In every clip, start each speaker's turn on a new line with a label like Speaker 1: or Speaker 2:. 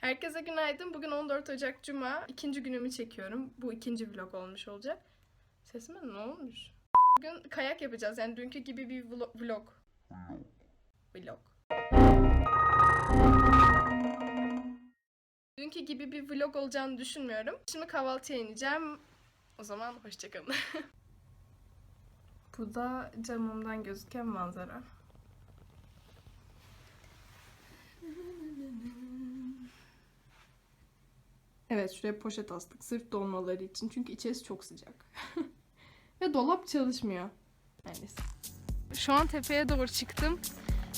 Speaker 1: Herkese günaydın. Bugün 14 Ocak Cuma. İkinci günümü çekiyorum. Bu ikinci vlog olmuş olacak. Sesime ne olmuş? Bugün kayak yapacağız. Yani dünkü gibi bir vlo- vlog. Vlog. Dünkü gibi bir vlog olacağını düşünmüyorum. Şimdi kahvaltıya ineceğim. O zaman hoşçakalın. Bu da camımdan gözüken manzara. Evet şuraya poşet astık sırf donmaları için. Çünkü içerisi çok sıcak. ve dolap çalışmıyor. Neyse. Şu an tepeye doğru çıktım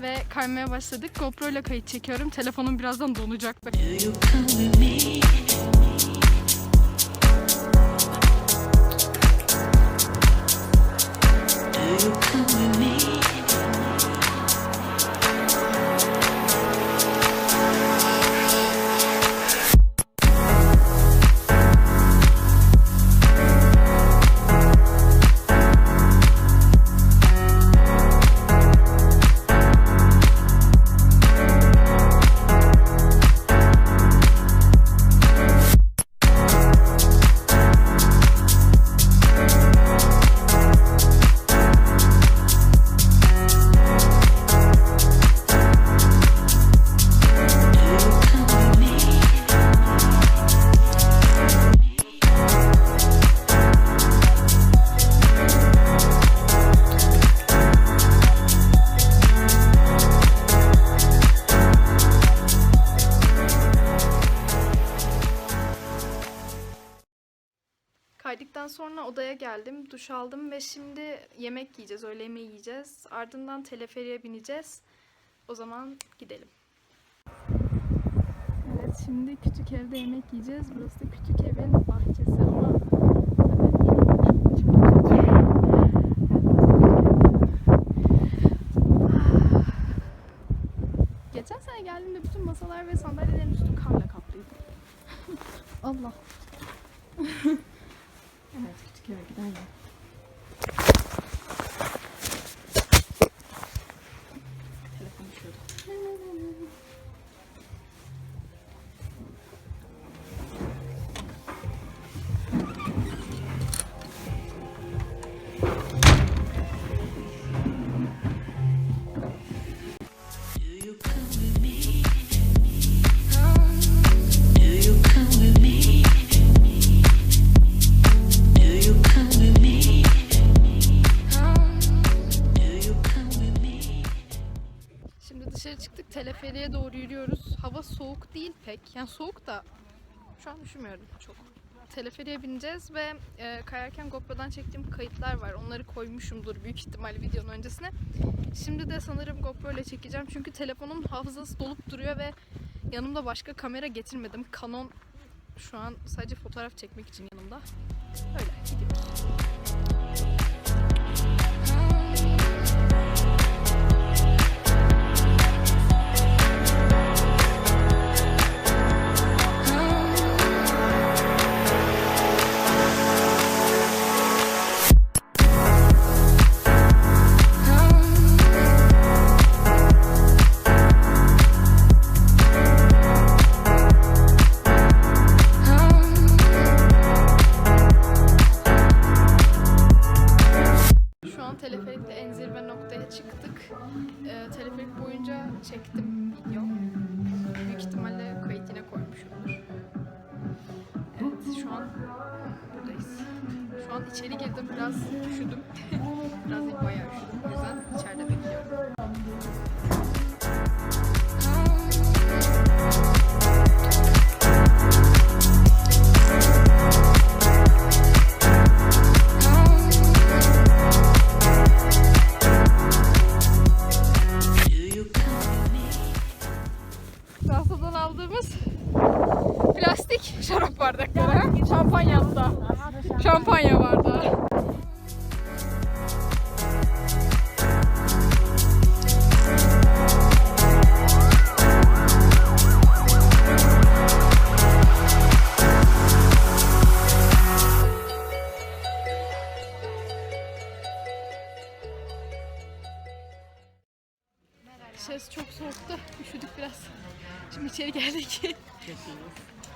Speaker 1: ve kaymaya başladık. GoPro ile kayıt çekiyorum. Telefonum birazdan donacak. Odaya geldim, duş aldım ve şimdi yemek yiyeceğiz, öğle yemeği yiyeceğiz. Ardından teleferiye bineceğiz. O zaman gidelim. Evet, şimdi küçük evde yemek yiyeceğiz. Burası da küçük evin bahçesi ama Geçen sene geldiğimde bütün masalar ve sandalyelerin üstü karla kaplıydı. Allah. Evet, küçük eve giden yol. Çıktık, teleferiye doğru yürüyoruz. Hava soğuk değil pek. Yani soğuk da şu an üşümüyorum çok. Teleferiye bineceğiz ve e, kayarken GoPro'dan çektiğim kayıtlar var. Onları koymuşumdur büyük ihtimal videonun öncesine. Şimdi de sanırım GoPro ile çekeceğim. Çünkü telefonun hafızası dolup duruyor ve yanımda başka kamera getirmedim. Canon şu an sadece fotoğraf çekmek için yanımda. Öyle gidiyoruz. Boyunca çektim video. Büyük ihtimalle kayıt yine koymuşumdur. Evet şu an buradayız. Şu an içeri girdim biraz üşüdüm. biraz değil bayağı üşüdüm. O yüzden Dışarısı çok soğuktu. Üşüdük biraz. Şimdi içeri geldik.
Speaker 2: Çok.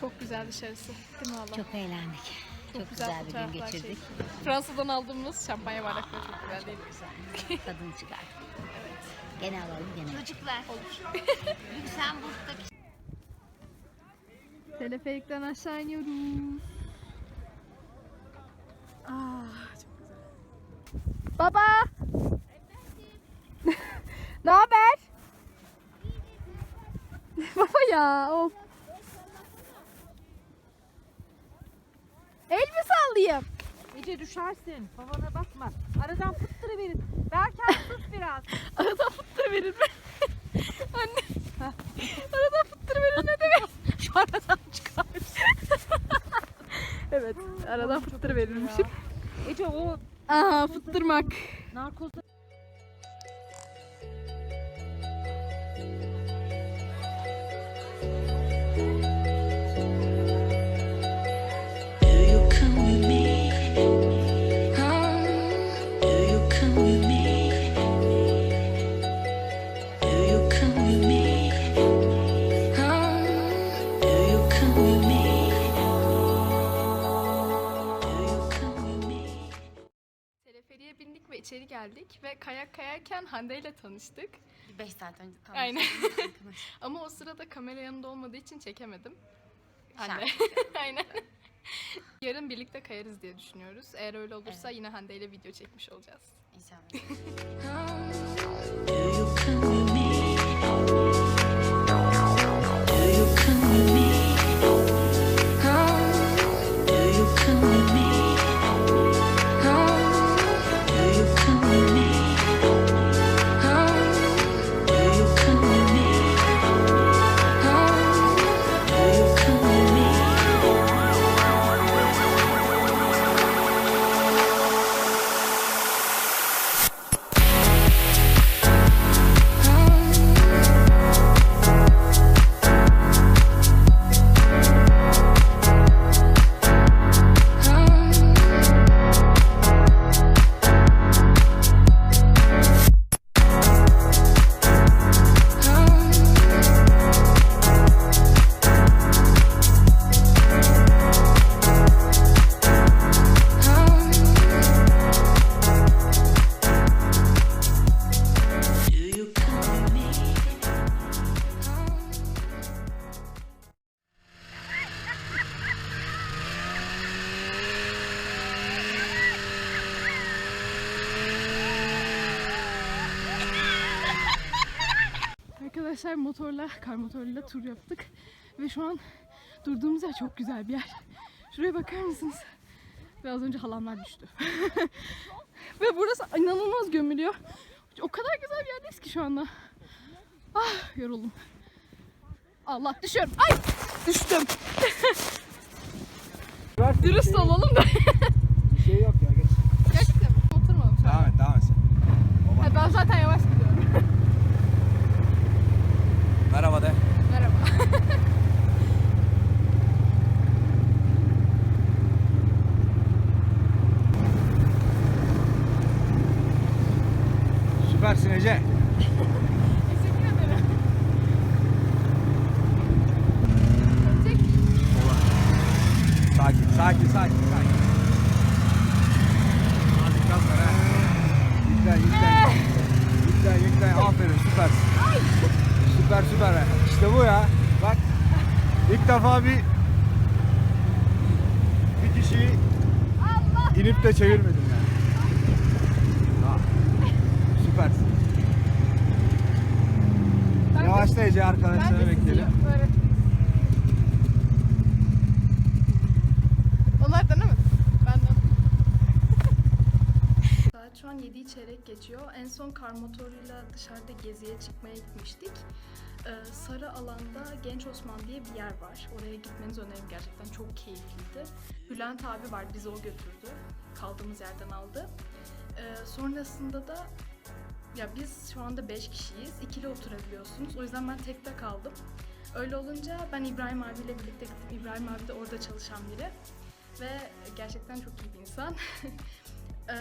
Speaker 1: Çok güzel dışarısı. Değil mi valla?
Speaker 2: Çok eğlendik. Çok, güzel, bir gün geçirdik.
Speaker 1: çektik. Fransa'dan aldığımız şampanya bardakları çok güzel değil mi?
Speaker 2: Tadını çıkardık. Gene alalım gene.
Speaker 3: Çocuklar,
Speaker 1: Olur.
Speaker 3: Lüksemburg'daki
Speaker 1: Teleferikten aşağı iniyoruz. Ah, çok güzel. Baba! ne haber? Baba ya, of. El mi sallayayım?
Speaker 4: Ece düşersin. Babana bakma. Aradan fıttırı verin. Berker sus biraz.
Speaker 1: Aradan fıttır verir mi? Anne. Aradan fıttır verir ne demek? Şu aradan çıkar. evet, aradan fıttır verilmişim.
Speaker 4: Ece o
Speaker 1: Aha, fıttırmak.
Speaker 4: narkoz
Speaker 1: geldik ve kayak kayarken Hande ile tanıştık.
Speaker 3: 5 saat önce tam.
Speaker 1: Aynen. Ama o sırada kamera yanında olmadığı için çekemedim. Hande. Aynen. Yarın birlikte kayarız diye düşünüyoruz. Eğer öyle olursa yine Hande ile video çekmiş olacağız.
Speaker 3: İnşallah.
Speaker 1: Arkadaşlar motorla, kar motoruyla tur yaptık. Ve şu an durduğumuz yer çok güzel bir yer. Şuraya bakar mısınız? Ve az önce halamlar düştü. Ve burası inanılmaz gömülüyor. O kadar güzel bir yerdeyiz ki şu anda. Ah yoruldum. Allah düşüyorum. Ay düştüm. Dürüst olalım da.
Speaker 5: Şey yok ya geç.
Speaker 1: Gerçekten oturmadım şu an.
Speaker 5: Devam et devam et sen.
Speaker 1: Ha, ben zaten yavaş gidiyorum.
Speaker 5: Merhaba de.
Speaker 1: Merhaba.
Speaker 5: Süpersin Ece. Sakin sakin sakin sakin. Hadi gaz ver ha. Yüklen yüklen. Yüklen yüklen aferin süpersin. Süper süper. ha. İşte bu ya. Bak ilk defa bir bir kişiyi inip de çevirmedim yani. Ha. Süpersin.
Speaker 1: Ben de-
Speaker 5: Yavaşla Ece arkadaşları bekleyelim.
Speaker 1: Onlar denemedi. Ben de. Saat şu an 7'yi çeyrek geçiyor. En son kar motoruyla dışarıda geziye çıkmaya gitmiştik. Ee, Sarı alanda Genç Osman diye bir yer var. Oraya gitmenizi öneririm gerçekten çok keyifliydi. Bülent abi var bizi o götürdü. Kaldığımız yerden aldı. Ee, sonrasında da ya biz şu anda 5 kişiyiz. İkili oturabiliyorsunuz. O yüzden ben tekte kaldım. Öyle olunca ben İbrahim abiyle birlikte gittim. İbrahim abi de orada çalışan biri. Ve gerçekten çok iyi bir insan. Ee,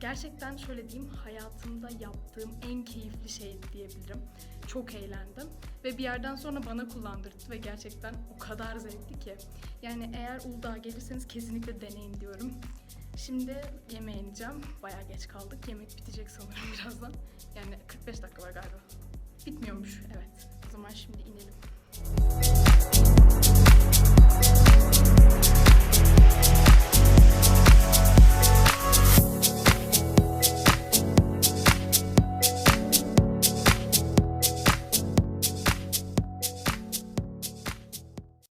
Speaker 1: gerçekten şöyle diyeyim hayatımda yaptığım en keyifli şey diyebilirim. Çok eğlendim ve bir yerden sonra bana kullandırdı ve gerçekten o kadar zevkli ki. Yani eğer Uludağ'a gelirseniz kesinlikle deneyin diyorum. Şimdi yemeğe ineceğim. Bayağı geç kaldık. Yemek bitecek sanırım birazdan. Yani 45 dakika var galiba. Bitmiyormuş evet. O zaman şimdi inelim.